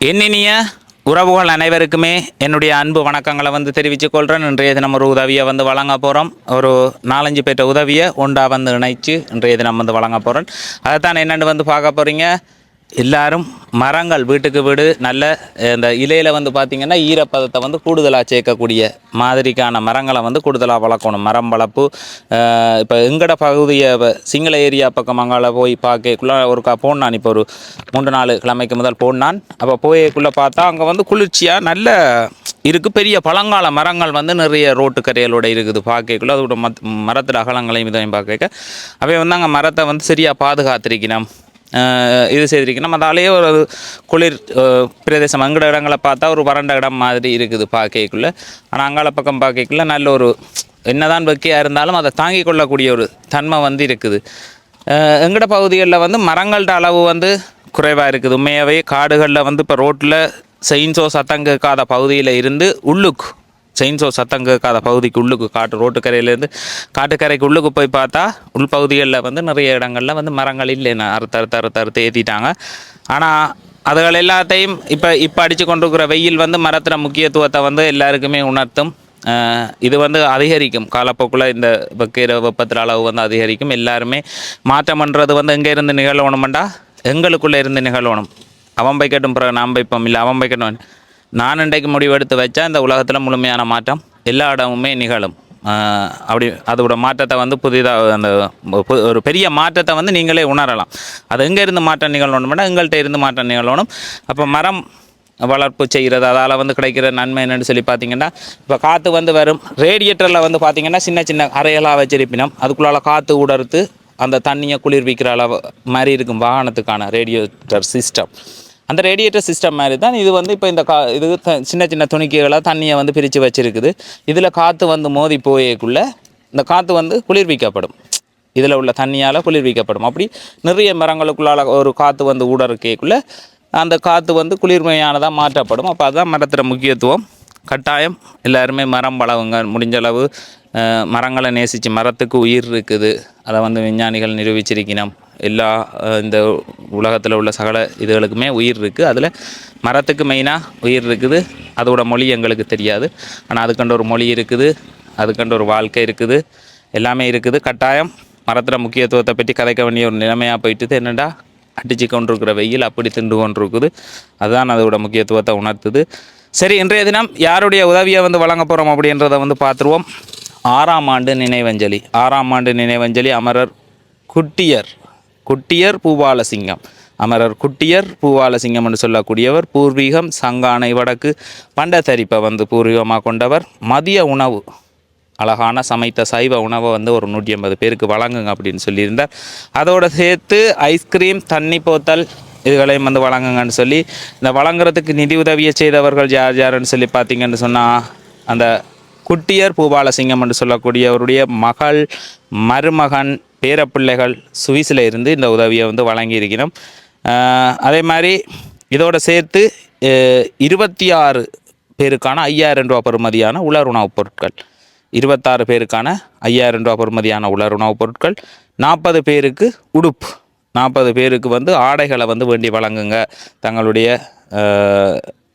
என்னினிய உறவுகள் அனைவருக்குமே என்னுடைய அன்பு வணக்கங்களை வந்து தெரிவித்து கொள்கிறேன் இன்றைய தினம் ஒரு உதவியை வந்து வழங்க போகிறோம் ஒரு நாலஞ்சு பேர்ட்ட உதவியை ஒன்றா வந்து இணைச்சு இன்றைய தினம் வந்து வழங்க போகிறேன் அதைத்தான் என்னென்னு வந்து பார்க்க போகிறீங்க எல்லாரும் மரங்கள் வீட்டுக்கு வீடு நல்ல இந்த இலையில் வந்து பார்த்திங்கன்னா ஈரப்பதத்தை வந்து கூடுதலாக சேர்க்கக்கூடிய மாதிரிக்கான மரங்களை வந்து கூடுதலாக வளர்க்கணும். மரம் வளர்ப்பு இப்போ எங்கட பகுதியை சிங்கள ஏரியா பக்கம் அங்கால போய் பார்க்கக்குள்ள ஒரு கா நான் இப்போ ஒரு மூன்று நாலு கிழமைக்கு முதல் போனான் அப்போ போயக்குள்ளே பார்த்தா அங்கே வந்து குளிர்ச்சியாக நல்ல இருக்குது பெரிய பழங்கால மரங்கள் வந்து நிறைய ரோட்டு கரையலோட இருக்குது பார்க்கக்குள்ள அதோட மத் மரத்தில் அகலங்களையும் இதையும் பார்க்க அவை வந்து அங்கே மரத்தை வந்து சரியாக பாதுகாத்திருக்கணும். இது இது நம்ம அதாலேயே ஒரு குளிர் பிரதேசம் அங்கட இடங்களை பார்த்தா ஒரு வறண்ட இடம் மாதிரி இருக்குது பார்க்கக்குள்ளே ஆனால் அங்கால பக்கம் பார்க்கக்குள்ள நல்ல ஒரு என்னதான் வெக்கையாக இருந்தாலும் அதை தாங்கிக் கொள்ளக்கூடிய ஒரு தன்மை வந்து இருக்குது. எங்கட பகுதிகளில் வந்து மரங்கள்ட அளவு வந்து குறைவாக இருக்குது. உண்மையாகவே காடுகளில் வந்து இப்போ ரோட்டில் செயின்ஸோ சத்தம் கேட்காத பகுதியில் இருந்து உள்ளுக்கு செயின்ஸோ சத்தம் கேட்காத பகுதிக்கு உள்ளுக்கு காட்டு ரோட்டுக்கரையிலேருந்து காட்டுக்கரைக்கு உள்ளுக்கு போய் பார்த்தா உள்பகுதிகளில் வந்து நிறைய இடங்களில் வந்து மரங்கள் இல்லைன்னு அறுத்து அறுத்து அறுத்து அறுத்து ஏற்றிட்டாங்க ஆனால் அதுகள் எல்லாத்தையும் இப்போ இப்போ அடித்து கொண்டிருக்கிற வெயில் வந்து மரத்தில் முக்கியத்துவத்தை வந்து எல்லாருக்குமே உணர்த்தும். இது வந்து அதிகரிக்கும். காலப்போக்கில் இந்த வெக்கையிற வெப்பத்தில் அளவு வந்து அதிகரிக்கும். எல்லாருமே மாற்றம்ன்றது வந்து எங்கே இருந்து நிகழணுமெண்டா எங்களுக்குள்ளே இருந்து நிகழணும் அவன் கேட்டும் பிறகு நாம் வைப்போம் இல்லை அவன் வைக்கட்டும் நான் இன்றைக்கு முடிவெடுத்து வச்சா இந்த உலகத்தில் முழுமையான மாற்றம் எல்லா இடமுமே நிகழும். அப்படி அதோட மாற்றத்தை வந்து புதிதாக அந்த ஒரு பெரிய மாற்றத்தை வந்து நீங்களே உணரலாம். அது எங்கே இருந்து மாற்றம் நிகழணும்னா எங்கள்கிட்ட இருந்து மாற்றம் நிகழணும். அப்போ மரம் வளர்ப்பு செய்கிறது அதால் வந்து கிடைக்கிற நன்மை என்னென்னு சொல்லி பார்த்தீங்கன்னா இப்போ காற்று வந்து வரும். ரேடியேட்டரில் வந்து பார்த்தீங்கன்னா சின்ன சின்ன அறைகளாக வச்சிருப்பினோம். அதுக்குள்ளால காற்று உடர்த்து அந்த தண்ணியை குளிர்விக்கிற அளவு மாதிரி இருக்கும் வாகனத்துக்கான ரேடியேட்டர் சிஸ்டம் அந்த ரேடியேட்டர் சிஸ்டம் மாதிரி தான் இது வந்து இப்போ இந்த கா இது த- சின்ன சின்ன துணிக்கைகளாக தண்ணியை வந்து பிரித்து வச்சிருக்குது. இதில் காற்று வந்து மோதி போயக்குள்ளே இந்த காற்று வந்து குளிர்விக்கப்படும். இதில் உள்ள தண்ணியால் குளிர்விக்கப்படும். அப்படி நிறைய மரங்களுக்குள்ளால ஒரு காற்று வந்து ஊடறுக்கைக்குள்ள அந்த காற்று வந்து குளிர்மையானதாக மாற்றப்படும். அப்போ அதுதான் மரத்தில் முக்கியத்துவம். கட்டாயம் எல்லாருமே மரம் வளவுங்க. முடிஞ்ச அளவு மரங்களை நேசித்து மரத்துக்கு உயிர் இருக்குது. அதை வந்து விஞ்ஞானிகள் நிரூபிச்சிருக்கணும். எல்லா இந்த உலகத்தில் உள்ள சகல இதுகளுக்குமே உயிர் இருக்குது அதில் மரத்துக்கு மெயினாக உயிர் இருக்குது. அதோட மொழி எங்களுக்கு தெரியாது. ஆனால் அதுக்கண்ட ஒரு மொழி இருக்குது. அதுக்கண்ட ஒரு வாழ்க்கை இருக்குது. எல்லாமே இருக்குது. கட்டாயம் மரத்தில் முக்கியத்துவத்தை பற்றி கதைக்க வேண்டிய ஒரு நிலைமையாக போயிட்டுது. என்னென்னா அடிச்சு கொண்டிருக்கிற வெயில் அப்படி திண்டு கொண்டிருக்குது. அதுதான் அதோட முக்கியத்துவத்தை உணர்த்துது. சரி இன்றைய தினம் யாருடைய உதவியை வந்து வழங்க போகிறோம் அப்படின்றத வந்து பார்த்துருவோம். ஆறாம் ஆண்டு நினைவஞ்சலி. ஆறாம் ஆண்டு நினைவஞ்சலி அமரர் குட்டியர். குட்டியர் பூபாலசிங்கம் அமரர் குட்டியர் பூபாலசிங்கம் என்று சொல்லக்கூடியவர் பூர்வீகம் சங்கானை வடக்கு பண்டத்தரிப்பை வந்து பூர்வீகமாக கொண்டவர். மதிய உணவு அழகான சமைத்த சைவ உணவை வந்து ஒரு நூற்றி ஐம்பது பேருக்கு வழங்குங்க அப்படின்னு சொல்லியிருந்தார். அதோடு சேர்த்து ஐஸ்கிரீம் தண்ணி போத்தல் இதுகளையும் வந்து வழங்குங்கன்னு சொல்லி இந்த வழங்குறதுக்கு நிதி உதவியை செய்தவர்கள் யார் யாருன்னு சொல்லி பார்த்தீங்கன்னு சொன்னால் அந்த குட்டியர் பூபாலசிங்கம் என்று சொல்லக்கூடியவருடைய மகள் மருமகன் பேரப்பிள்ளைகள் சுவிஸில் இருந்து இந்த உதவியை வந்து வழங்கியிருக்கிறோம். அதே மாதிரி இதோடு சேர்த்து இருபத்தி ஆறு பேருக்கான ஐயாயிரம் ரூபா பெறுமதியான உலர் உணவுப் பொருட்கள். இருபத்தாறு பேருக்கான ஐயாயிரம் ரூபா பெறுமதியான உலர் உணவுப் பொருட்கள். நாற்பது பேருக்கு உடுப்பு. நாற்பது பேருக்கு வந்து ஆடைகளை வந்து வேண்டி வழங்குங்க. தங்களுடைய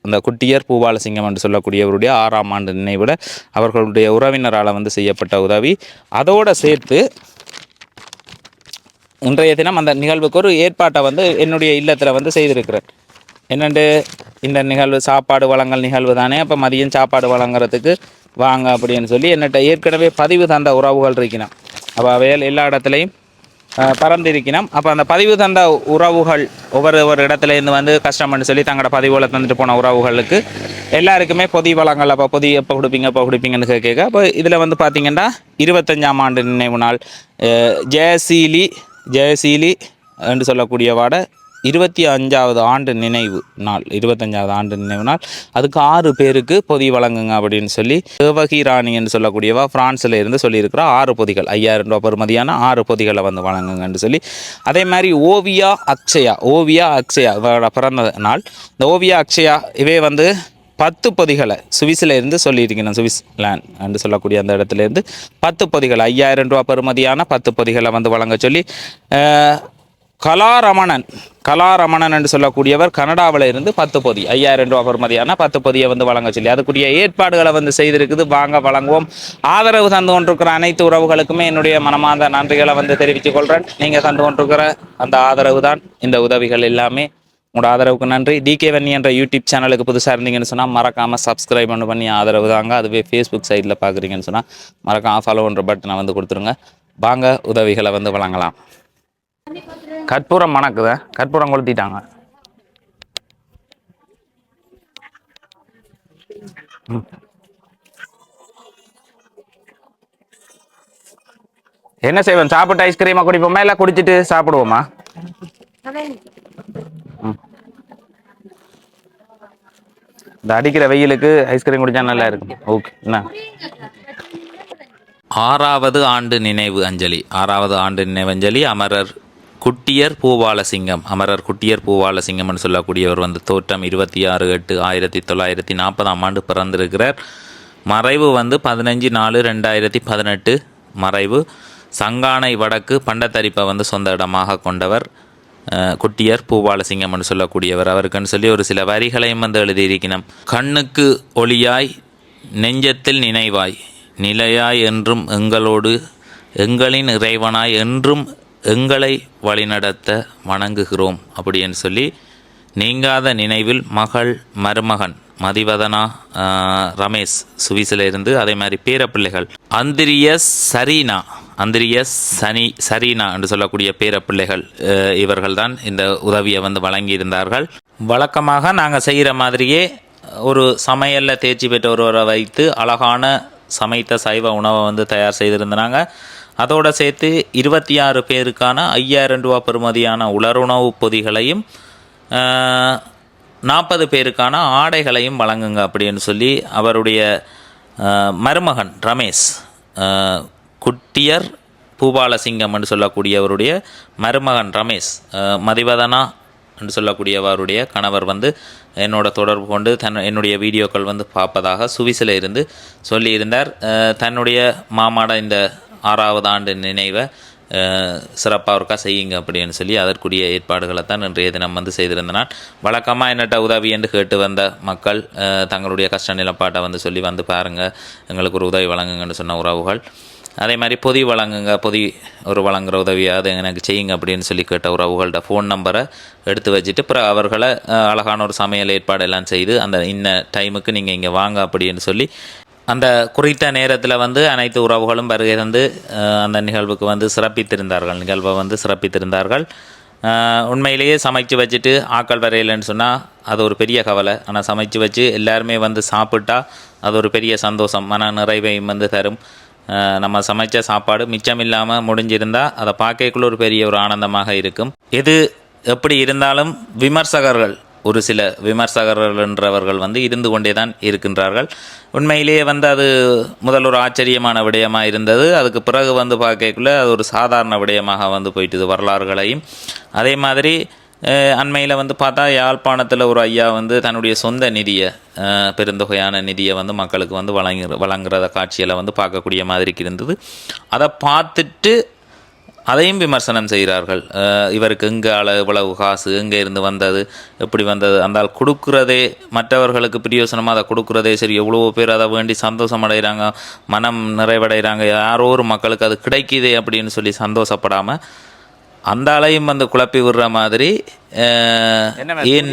அந்த குட்டியர் பூபாலசிங்கம் என்று சொல்லக்கூடியவருடைய ஆறாம் ஆண்டு நினைவிட அவர்களுடைய உறவினரால் வந்து செய்யப்பட்ட உதவி. அதோடு சேர்த்து இன்றைய தினம் அந்த நிகழ்வுக்கு ஒரு ஏற்பாட்டை வந்து என்னுடைய இல்லத்தில் வந்து செய்திருக்கிறேன் என்னண்டு? இந்த நிகழ்வு சாப்பாடு வழங்கல் நிகழ்வு தானே அப்போ மதியம் சாப்பாடு வழங்குறதுக்கு வாங்க அப்படின்னு சொல்லி என்னட்ட ஏற்கனவே பதிவு தந்த உறவுகள் இருக்கணும் அப்போ அவைகள் எல்லா இடத்துலையும் பறந்திருக்கணும் அப்போ அந்த பதிவு தந்த உறவுகள் ஒவ்வொரு ஒரு இடத்துல இருந்து வந்து கஷ்டம்னு சொல்லி தங்களோட பதிவுகளை தந்துட்டு போன உறவுகளுக்கு எல்லாருக்குமே பொதி வளங்கள் அப்போ பொதி எப்போ கொடுப்பீங்க எப்போ கொடுப்பீங்கன்னு கேட்க அப்போ இதில் வந்து பார்த்தீங்கன்னா இருபத்தஞ்சாம் ஆண்டு நினைவு நாள் ஜெயசீலி ஜெயசீலி என்று சொல்லக்கூடிய வாட இருபத்தி அஞ்சாவது ஆண்டு நினைவு நாள் இருபத்தஞ்சாவது ஆண்டு நினைவு நாள். அதுக்கு ஆறு பேருக்கு பொதி வழங்குங்க அப்படின்னு சொல்லி தேவகி ராணி என்று சொல்லக்கூடியவா ஃப்ரான்ஸில் இருந்து சொல்லியிருக்கிற. ஆறு பொதிகள் ஐயாயிரம் ரூபாய் பெறுமதியான ஆறு பொதிகளை வந்து வழங்குங்கன்னு சொல்லி. அதே மாதிரி ஓவியா அக்ஷயா ஓவியா அக்ஷயா இவரோட பிறந்த நாள். இந்த ஓவியா அக்ஷயா இவே வந்து பத்து பொதிகளை சுவிஸில் இருந்து சொல்லியிருக்கின்றன சுவிஸ் லேண்ட் என்று சொல்லக்கூடிய அந்த இடத்துலேருந்து பத்து பொதிகள் ஐயாயிரம் ரூபா பெறுமதியான பத்து பொதிகளை வந்து வழங்க சொல்லி கலாரமணன் கலாரமணன் என்று சொல்லக்கூடியவர் கனடாவில் இருந்து பத்து பொதி ஐயாயிரம் ரூபா பெறுமதியான பத்து பொதியை வந்து வழங்க சொல்லி அதுக்குரிய ஏற்பாடுகளை வந்து செய்திருக்குது. வாங்க வழங்குவோம். ஆதரவு தந்து கொண்டிருக்கிற அனைத்து உறவுகளுக்குமே என்னுடைய மனமார்ந்த நன்றிகளை வந்து தெரிவித்துக் கொள்கிறேன் நீங்கள் தந்து கொண்டிருக்கிற அந்த ஆதரவு தான் இந்த உதவிகள் எல்லாமே. உங்களோட ஆதரவுக்கு நன்றி. டிகே வன்னி என்ற யூடியூப் சேனலுக்கு புதுசாக இருந்தீங்கன்னு சொன்னால் மறக்காமல் சப்ஸ்கிரைப் பண்ணி பண்ணி ஆதரவு தாங்க. அதுவே ஃபேஸ்புக் சைட்டில் பார்க்குறீங்கன்னு சொன்னால் மறக்காம ஃபாலோன்ற பட்டனை வந்து கொடுத்துருங்க. வாங்க உதவிகளை வந்து வழங்கலாம். கற்பூரம் மணக்குத. கற்பூரம் கொளுத்திட்டாங்க. என்ன செய்வோம்? சாப்பிட்டு ஐஸ்கிரீமா குடிப்போமா இல்லை குடிச்சிட்டு சாப்பிடுவோமா? இந்த அடிக்கிற வெயிலுக்கு ஐஸ்கிரீம் குடிச்சா நல்லா இருக்கும். ஓகே என்ன? ஆறாவது ஆண்டு நினைவு அஞ்சலி. ஆறாவது ஆண்டு நினைவு அஞ்சலி. அமரர் குட்டியர் பூபாலசிங்கம் அமரர் குட்டியர் பூபாலசிங்கம்னு சொல்லக்கூடியவர் வந்து தோற்றம் இருபத்தி ஆறு எட்டு ஆயிரத்தி தொள்ளாயிரத்தி நாற்பதாம் ஆண்டு பிறந்திருக்கிறார். மறைவு வந்து பதினஞ்சு நாலு ரெண்டாயிரத்தி பதினெட்டு மறைவு. சங்கானை வடக்கு பண்டத்தரிப்பை வந்து சொந்த இடமாக கொண்டவர். குட்டியர் பூபாலசிங்கம்னு சொல்லக்கூடியவர். அவருக்குன்னு சொல்லி ஒரு சில வரிகளையும் வந்து எழுதியிருக்கணும் கண்ணுக்கு ஒளியாய் நெஞ்சத்தில் நினைவாய் நிலையாய் என்றும் எங்களோடு எங்களின் இறைவனாய் என்றும் எங்களை வழிநடத்த வணங்குகிறோம் அப்படின்னு சொல்லி நீங்காத நினைவில் மகள் மருமகன் மதிவதனா ரமேஷ் சுவிஸில் இருந்து அதே மாதிரி பேரப்பிள்ளைகள். அந்திரியஸ் சரீனா அந்திரியஸ் சனி சரீனா என்று சொல்லக்கூடிய பேரப்பிள்ளைகள் இவர்கள்தான் இந்த உதவியை வந்து வழங்கியிருந்தார்கள். வழக்கமாக நாங்கள் செய்கிற மாதிரியே ஒரு சமையலில் தேர்ச்சி பெற்ற ஒருவரை வைத்து அழகான சமைத்த சைவ உணவை வந்து தயார் செய்திருந்தாங்க. அதோடு சேர்த்து இருபத்தி ஆறு பேருக்கான ஐயாயிரம் ரூபா பெறுமதியான உலருணவு பொதிகளையும் நாற்பது பேருக்கான ஆடைகளையும் வழங்குங்க அப்படின்னு சொல்லி அவருடைய மருமகன் ரமேஷ் குட்டியர் குட்டியர் பூபாலசிங்கம்னு சொல்லக்கூடியவருடைய மருமகன் ரமேஷ் மதிவதனா என்று சொல்லக்கூடியவருடைய கணவர் வந்து என்னோட தொடர்பு கொண்டு தன் என்னுடைய வீடியோக்கள் வந்து பார்ப்பதாக சுவிசில் இருந்து சொல்லியிருந்தார். தன்னுடைய மாமாட இந்த ஆறாவது ஆண்டு நினைவை சிறப்பாக இருக்கா செய்யுங்க அப்படின்னு சொல்லி அதற்குரிய ஏற்பாடுகளை தான் இன்றைய தினம் வந்து செய்திருந்தனால் வழக்கமாக என்னட்ட உதவி என்று கேட்டு வந்த மக்கள் தங்களுடைய கஷ்ட நிலப்பாட்டை வந்து சொல்லி வந்து பாருங்கள் எங்களுக்கு ஒரு உதவி வழங்குங்கன்னு சொன்ன உறவுகள். அதே மாதிரி பொதி வழங்குங்க பொதி ஒரு வழங்குற உதவியாவது எனக்கு செய்யுங்க அப்படின்னு சொல்லி கேட்ட உறவுகள்கிட்ட ஃபோன் நம்பரை எடுத்து வச்சுட்டு அப்புறம் அவர்களை அழகான ஒரு சமையல் ஏற்பாடு எல்லாம் செய்து அந்த இன்ன டைமுக்கு நீங்கள் இங்கே வாங்க அப்படின்னு சொல்லி அந்த குறித்த நேரத்தில் வந்து அனைத்து உறவுகளும் வருகை தந்து அந்த நிகழ்வுக்கு வந்து சிறப்பித்திருந்தார்கள். நிகழ்வை வந்து சிறப்பித்திருந்தார்கள். உண்மையிலேயே சமைச்சு வச்சுட்டு ஆக்கள் வரையிலன்னு சொன்னால் அது ஒரு பெரிய கவலை. ஆனால் சமைச்சு வச்சு எல்லாருமே வந்து சாப்பிட்டா அது ஒரு பெரிய சந்தோஷம். மன நிறைவையும் வந்து தரும். நம்ம சமைச்ச சாப்பாடு மிச்சம் இல்லாமல் முடிஞ்சிருந்தால் அதை பார்க்கக்குள்ள ஒரு பெரிய ஒரு ஆனந்தமாக இருக்கும். எது எப்படி இருந்தாலும் விமர்சகர்கள் ஒரு சில விமர்சகர்கள் என்றவர்கள் வந்து இருந்து கொண்டே தான் இருக்கின்றார்கள். உண்மையிலேயே வந்து அது முதல் ஒரு ஆச்சரியமான விடயமாக இருந்தது. அதுக்கு பிறகு வந்து பார்க்கக்குள்ள அது ஒரு சாதாரண விடயமாக வந்து போயிட்டுது வரலாறுகளையும். அதே மாதிரி அண்மையில் வந்து பார்த்தா யாழ்ப்பாணத்தில் ஒரு ஐயா வந்து தன்னுடைய சொந்த நிதியை பெருந்தொகையான நிதியை வந்து மக்களுக்கு வந்து வழங்கி வழங்குறத காட்சியில் வந்து பார்க்கக்கூடிய மாதிரி இருந்தது அதை பார்த்துட்டு அதையும் விமர்சனம் செய்கிறார்கள். இவருக்கு எங்கே அள இவ்வளவு காசு? எங்கே இருந்து வந்தது? எப்படி வந்தது? அந்த ஆள் கொடுக்குறதே மற்றவர்களுக்கு பிரியோசனமாக அதை கொடுக்குறதே சரி. எவ்வளவோ பேர் அதை வேண்டி சந்தோஷம் அடைகிறாங்க மனம் நிறைவடைகிறாங்க. யாரோ ஒரு மக்களுக்கு அது கிடைக்குதே அப்படின்னு சொல்லி சந்தோஷப்படாமல் அந்த ஆளையும் வந்து குழப்பி விடுற மாதிரி ஏன்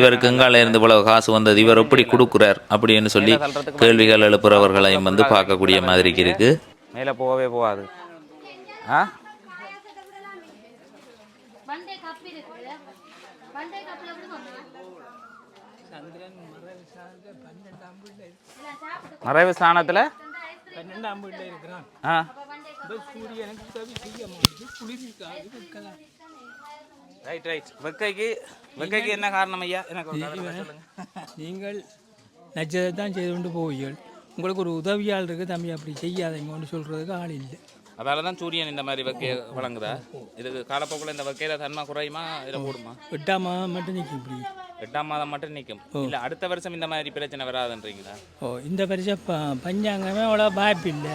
இவருக்கு எங்கால இருந்து இவ்வளவு காசு வந்தது? இவர் எப்படி கொடுக்குறார்? அப்படின்னு சொல்லி கேள்விகள் எழுப்புறவர்களையும் வந்து பார்க்கக்கூடிய மாதிரி இருக்கு மேலே போகவே போகாது. ஆ வண்டே கப் இருக்குது வண்டே கப்ல விடுவோம் மறைவு ஸ்தானத்தில்? பன்னெண்டாம் வீட்டில் இருக்கிறான். ஆ. சூரியனுக்கு உதவி செய்ய மாட்டேது குளிர்காது வைக்கலாம் ரைட் ரைட் வெக்கைக்கு வெக்கைக்கு என்ன காரணம் ஐயா? எனக்கு நீங்கள் நச்சதை தான் செய்து கொண்டு போவீர்கள். உங்களுக்கு ஒரு உதவியாள் இருக்குது தம்பி அப்படி செய்யாதீங்கன்னு சொல்கிறதுக்கு ஆள் இல்லை. அதால தான் சூரியன் இந்த மாதிரி வெக்கையை வழங்குதா? இதுக்கு காலப்போக்கில் இந்த வெக்கையில தன்மை குறையுமா? இதில் கூடுமா எட்டாம் மாதம் மட்டும் நிற்கும் இப்படி. எட்டாம் மாதம் மட்டும் நிற்கும். இல்லை அடுத்த வருஷம் இந்த மாதிரி பிரச்சனை வராதுன்றீங்களா? ஓ இந்த ப பஞ்சாங்கமே அவ்வளோ வாய்ப்பு இல்லை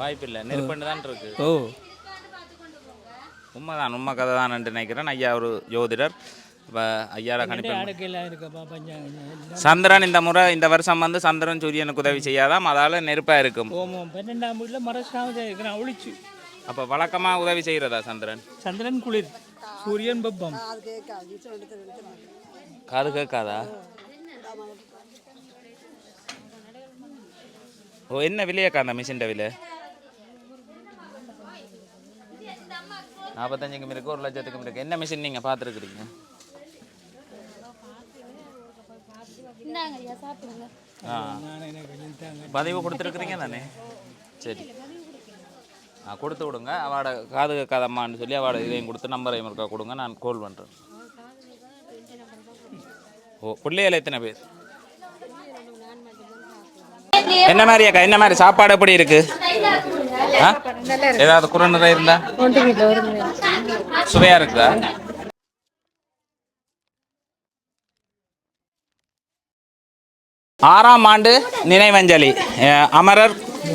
வாய்ப்பு இல்லை நெருப்பண்டு தான் இருக்கு. ஓ. உண்மைதான் உண்மை கதை தான் நினைக்கிறேன். ஐயா ஒரு ஜோதிடர் இப்போ ஐயார கணிப்பு சந்திரன் இந்த முறை இந்த வருஷம் வந்து சந்திரன் சூரியனுக்கு உதவி செய்யாதாம். அதால நெருப்பாக இருக்கும். பன்னெண்டாம் வீட்டில் மரசாம இருக்கிறேன் ஒழிச்சு அப்போ வழக்கமாக உதவி செய்கிறதா சந்திரன்? சந்திரன் குளிர் சூரியன் வெப்பம். காது கேட்காதா? ஓ என்ன விலையாக்கா அந்த மிஷின் விலை? நாற்பத்தஞ்சுக்கும் இருக்கு ஒரு லட்சத்துக்கும் இருக்கு. என்ன மிஷின் நீங்கள் பார்த்துருக்குறீங்க இந்தாங்க ஐயா சாப்பிடுங்க ஆ நான் எனக்கு கொஞ்சம் தாங்க பதிவு கொடுத்துருக்குறீங்க தானே? சரி. ஆ கொடுத்து விடுங்க. அவட காது கேட்காதம்மான்னு சொல்லி அவட இதையும் கொடுத்து நம்பரையும் இருக்கா கொடுங்க. நான் கால் பண்ணுறேன் ஓ பிள்ளைகள் எத்தனை பேர்? என்ன மாதிரி அக்கா? என்ன மாதிரி? சாப்பாடு எப்படி இருக்கு? ஆ? ஏதாவது குறை இருந்தா? சுவையா இருக்குதா? ஆறாம் ஆண்டு நினைவஞ்சலி. அமரர்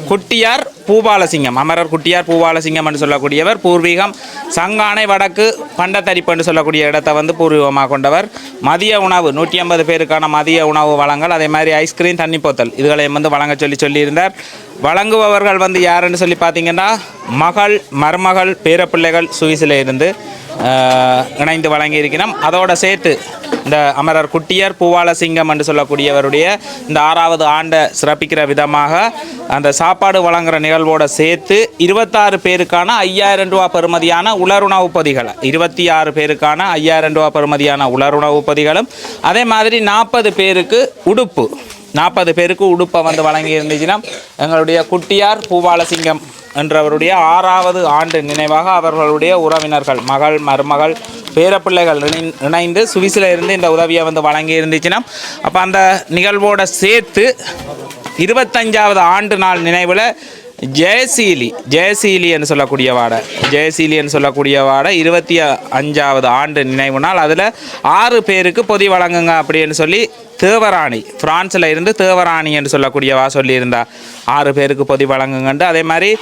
குட்டியார் பூபாலசிங்கம். அமரர் குட்டியார் பூபாலசிங்கம் என்று சொல்லக்கூடியவர் பூர்வீகம் சங்கானை வடக்கு பண்டத்தரிப்பு என்று சொல்லக்கூடிய இடத்தை வந்து பூர்வீகமாக கொண்டவர். மதிய உணவு நூற்றி ஐம்பது பேருக்கான மதிய உணவு வழங்கல் அதே மாதிரி ஐஸ்கிரீம் தண்ணி போத்தல் இதுகளையும் வந்து வழங்க சொல்லி சொல்லியிருந்தார். வழங்குபவர்கள் வந்து யாருன்னு சொல்லி பார்த்தீங்கன்னா மகள் மருமகள் பேரப்பிள்ளைகள் சுவிஸில் இருந்து இணைந்து வழங்கியிருக்கிறோம். அதோட சேர்த்து இந்த அமரர் குட்டியர் பூவாலசிங்கம் என்று சொல்லக்கூடியவருடைய இந்த ஆறாவது ஆண்டை சிறப்பிக்கிற விதமாக அந்த சாப்பாடு வழங்குற நிகழ்வோடு சேர்த்து இருபத்தாறு பேருக்கான ஐயாயிரம் ரூபா பெறுமதியான உலருணவு பொதிகளை இருபத்தி ஆறு பேருக்கான ஐயாயிரம் ரூபா பெறுமதியான உலருணவு பொதிகளும் அதே மாதிரி நாற்பது பேருக்கு உடுப்பு. நாற்பது பேருக்கு உடுப்பை வந்து வழங்கி இருந்துச்சுன்னா எங்களுடைய குட்டியார் பூபாலசிங்கம் என்றவருடைய ஆறாவது ஆண்டு நினைவாக அவர்களுடைய உறவினர்கள் மகள் மருமகள் பேரப்பிள்ளைகள் இணை- இணைந்து சுவிஸில் இருந்து இந்த உதவியை வந்து வழங்கி இருந்துச்சுன்னா அப்போ அந்த நிகழ்வோட சேர்த்து இருபத்தஞ்சாவது ஆண்டு நாள் நினைவில் ஜெயசீலி ஜெயசீலி என்று சொல்லக்கூடிய வாடை. ஜெயசீலி என்று சொல்லக்கூடிய வாடை இருபத்தி அஞ்சாவது ஆண்டு நினைவு நாள். அதில் ஆறு பேருக்கு பொதி வழங்குங்க அப்படின்னு சொல்லி தேவராணி பிரான்ஸில் இருந்து தேவராணி என்று சொல்லக்கூடியவா சொல்லியிருந்தா. ஆறு பேருக்கு பொதி வழங்குங்கன்ட்டு. அதே மாதிரி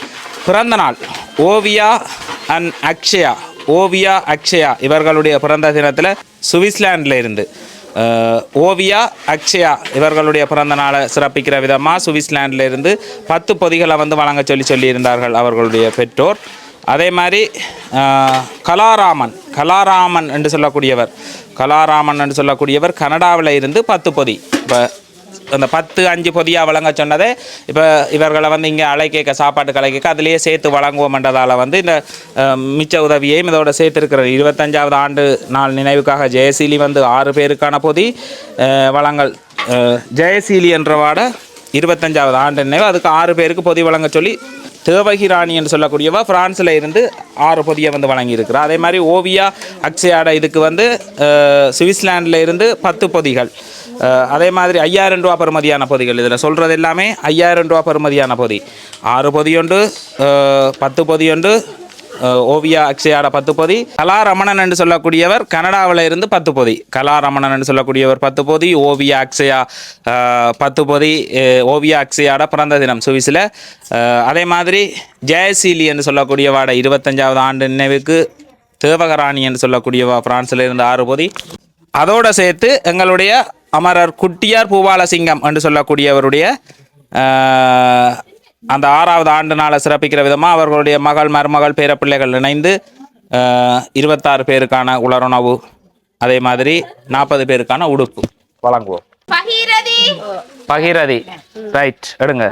பிறந்த நாள் ஓவியா அண்ட் அக்ஷயா ஓவியா அக்ஷயா இவர்களுடைய பிறந்த தினத்தில் சுவிட்சர்லாண்டில் இருந்து. ஓவியா அக்ஷயா இவர்களுடைய பிறந்த நாளை சிறப்பிக்கிற விதமாக சுவிஸ்லாண்டிலிருந்து இருந்து பத்து பொதிகளை வந்து வழங்க சொல்லி சொல்லியிருந்தார்கள் அவர்களுடைய பெற்றோர். அதே மாதிரி கலாராமன் கலாராமன் என்று சொல்லக்கூடியவர். கலாராமன் என்று சொல்லக்கூடியவர் கனடாவில் இருந்து பத்து பொதி. இப்போ அந்த பத்து அஞ்சு பொதியாக வழங்க சொன்னதே இப்போ இவர்களை வந்து இங்கே அழைக்க சாப்பாட்டு கலைக்க அதுலேயே சேர்த்து வழங்குவோம்ன்றதால் வந்து இந்த மிச்ச உதவியையும் இதோட சேர்த்துருக்கிறார் இருபத்தஞ்சாவது ஆண்டு நாள் நினைவுக்காக ஜெயசீலி வந்து ஆறு பேருக்கான பொதி வழங்கல். ஜெயசீலி என்றவாட இருபத்தஞ்சாவது ஆண்டு நினைவு. அதுக்கு ஆறு பேருக்கு பொதி வழங்க சொல்லி தேவகிராணி என்று சொல்லக்கூடியவா பிரான்ஸில் இருந்து ஆறு பொதியை வந்து வழங்கியிருக்கிறா அதே மாதிரி ஓவியா அக்ஷயாட இதுக்கு வந்து சுவிட்சர்லாண்டில் இருந்து பத்து பொதிகள். அதே மாதிரி ஐயாயிரம் ரூபா பெறுமதியான பொதிகள். இதில் சொல்கிறது எல்லாமே ஐயாயிரம் ரூபா பெறுமதியான பொதி. ஆறு பொதியுண்டு பத்து பொதியொன்று ஓவியா அக்ஷயாட பத்து பொதி. கலாரமணன் என்று சொல்லக்கூடியவர் கனடாவில் இருந்து பத்து பொதி. கலாரமணன் என்று சொல்லக்கூடியவர் பத்து பொதி ஓவியா அக்ஷயா பத்து பொதி ஓவியா அக்ஷயாட பிறந்த தினம் சுவிஸில். அதே மாதிரி ஜெயசீலி என்று சொல்லக்கூடியவாட இருபத்தஞ்சாவது ஆண்டு நினைவுக்கு தேவகராணி என்று சொல்லக்கூடியவா பிரான்ஸில் இருந்து ஆறு பொதி. அதோடு சேர்த்து எங்களுடைய அமரர் குட்டியார் பூபாலசிங்கம் என்று சொல்லக்கூடியவருடைய அந்த ஆறாவது ஆண்டு நாளை சிறப்பிக்கிற விதமாக அவர்களுடைய மகள் மருமகள் பேரப்பிள்ளைகள் இணைந்து இருபத்தாறு பேருக்கான உலருணவு அதே மாதிரி நாற்பது பேருக்கான உடுப்பு வழங்குவோம். பகீரதி! ரைட் எடுங்க.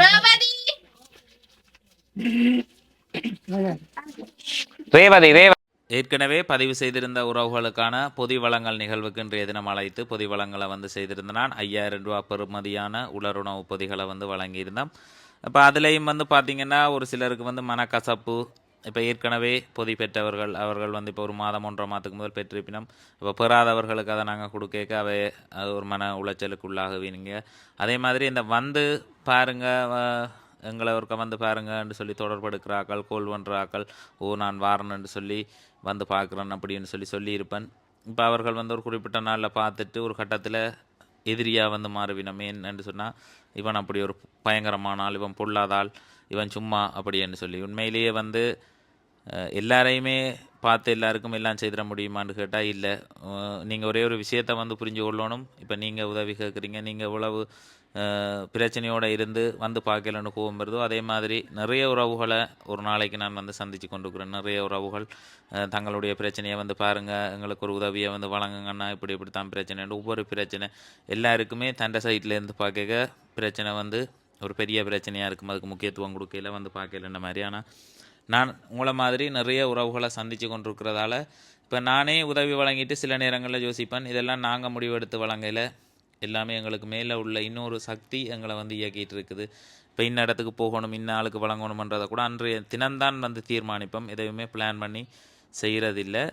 ரேவதி! ரேவதி ரேவ ஏற்கனவே பதிவு செய்திருந்த உறவுகளுக்கான பொதி வளங்கள் நிகழ்வுக்கு இன்றைய தினம் அழைத்து பொதி வளங்களை வந்து செய்திருந்த நான் ஐயாயிரம் ரூபா பெறுமதியான உலருணவு பொதிகளை வந்து வழங்கியிருந்தோம். இப்போ அதுலேயும் வந்து பார்த்திங்கன்னா ஒரு சிலருக்கு வந்து மனக்கசப்பு இப்போ ஏற்கனவே பொதி பெற்றவர்கள் அவர்கள் வந்து இப்போ ஒரு மாதம் ஒன்றரை மாதத்துக்கு முதல் பெற்றிருப்பினோம் இப்போ பெறாதவர்களுக்கு அதை நாங்கள் கொடுக்க அவை அது ஒரு மன உளைச்சலுக்கு உள்ளாகுவீங்க அதே மாதிரி இந்த வந்து பாருங்கள் எங்களை ஒருக்க வந்து பாருங்கன்னு சொல்லி தொடர்பெடுக்கிற ஆக்கள் கோல் பண்ணுறாக்கள் ஓ நான் வாரணுன்னு சொல்லி வந்து பார்க்குறேன் அப்படின்னு சொல்லி சொல்லியிருப்பேன். இப்போ அவர்கள் வந்து ஒரு குறிப்பிட்ட நாளில் பார்த்துட்டு ஒரு கட்டத்தில் எதிரியாக வந்து மாறுவினோம் ஏன்னு சொன்னால் இவன் அப்படி ஒரு பயங்கரமான ஆள் இவன் பொல்லாதால் இவன் சும்மா அப்படின்னு சொல்லி. உண்மையிலேயே வந்து எல்லாரையுமே பார்த்து எல்லாருக்கும் எல்லாம் செய்திட முடியுமான்னு கேட்டால் இல்லை. நீங்கள் ஒரே ஒரு விஷயத்தை வந்து புரிஞ்சு கொள்ளணும். இப்போ நீங்கள் உதவி கேட்குறீங்க நீங்கள் இவ்வளவு பிரச்சனையோடு இருந்து வந்து பார்க்கலன்னு வருதோ அதே மாதிரி நிறைய உறவுகளை ஒரு நாளைக்கு நான் வந்து சந்தித்து கொண்டிருக்கிறேன் நிறைய உறவுகள் தங்களுடைய பிரச்சனையை வந்து பாருங்கள் எங்களுக்கு ஒரு உதவியை வந்து வழங்குங்கன்னா இப்படி இப்படி தான் பிரச்சனைன்னு ஒவ்வொரு பிரச்சனை எல்லாருக்குமே தண்டை சைட்லேருந்து பார்க்க பிரச்சனை வந்து ஒரு பெரிய பிரச்சனையாக இருக்கும். அதுக்கு முக்கியத்துவம் கொடுக்கையில வந்து பார்க்கலன்ற மாதிரி. ஆனால் நான் உங்களை மாதிரி நிறைய உறவுகளை சந்தித்து கொண்டிருக்கிறதால இப்போ நானே உதவி வழங்கிட்டு சில நேரங்களில் யோசிப்பேன் இதெல்லாம் நாங்கள் முடிவெடுத்து வழங்கையில் எல்லாமே எங்களுக்கு மேலே உள்ள இன்னொரு சக்தி எங்களை வந்து இயக்கிட்டு இருக்குது இப்போ இன்ன இடத்துக்கு போகணும் இன்ன ஆளுக்கு வழங்கணுமன்றதை கூட அன்றைய தினம்தான் வந்து தீர்மானிப்போம். எதையுமே பிளான் பண்ணி செய்கிறதில்லை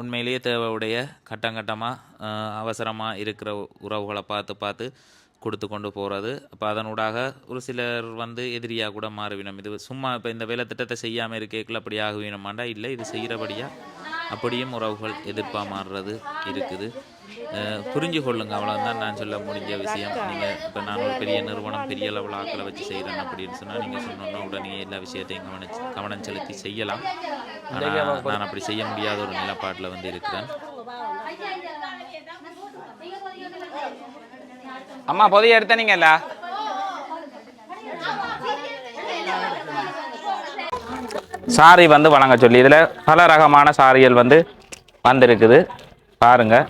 உண்மையிலேயே தேவையுடைய கட்டங்கட்டமாக அவசரமாக இருக்கிற உறவுகளை பார்த்து பார்த்து கொடுத்து கொண்டு போகிறது அப்போ அதனூடாக ஒரு சிலர் வந்து எதிரியாக கூட மாறுவினம். இது சும்மா இப்போ இந்த வேலை திட்டத்தை செய்யாமல் இருக்கேக்குள்ள அப்படி ஆகுவினமாண்டா? இல்லை இது செய்கிறபடியாக அப்படியும் உறவுகள் எதிர்ப்பாக மாறுறது இருக்குது. புரிஞ்சு கொள்ளுங்க. அவ்வளோதான் நான் சொல்ல முடிஞ்ச விஷயம். நீங்கள் இப்போ நான் ஒரு பெரிய நிறுவனம் பெரிய அளவில் ஆக்களை வச்சு செய்கிறேன் அப்படின்னு சொன்னால் நீங்கள் சொன்னோன்னா உடனே எல்லா விஷயத்தையும் கவனிச்சு கவனம் செலுத்தி செய்யலாம். ஆனால் நான் அப்படி செய்ய முடியாத ஒரு நிலப்பாட்டில் வந்து இருக்கிறேன். அம்மா பொதிய எடுத்தனீங்களா சாரி வந்து வழங்க சொல்லி இதில் பல ரகமான சாரிகள் வந்து வந்திருக்குது. பாருங்கள்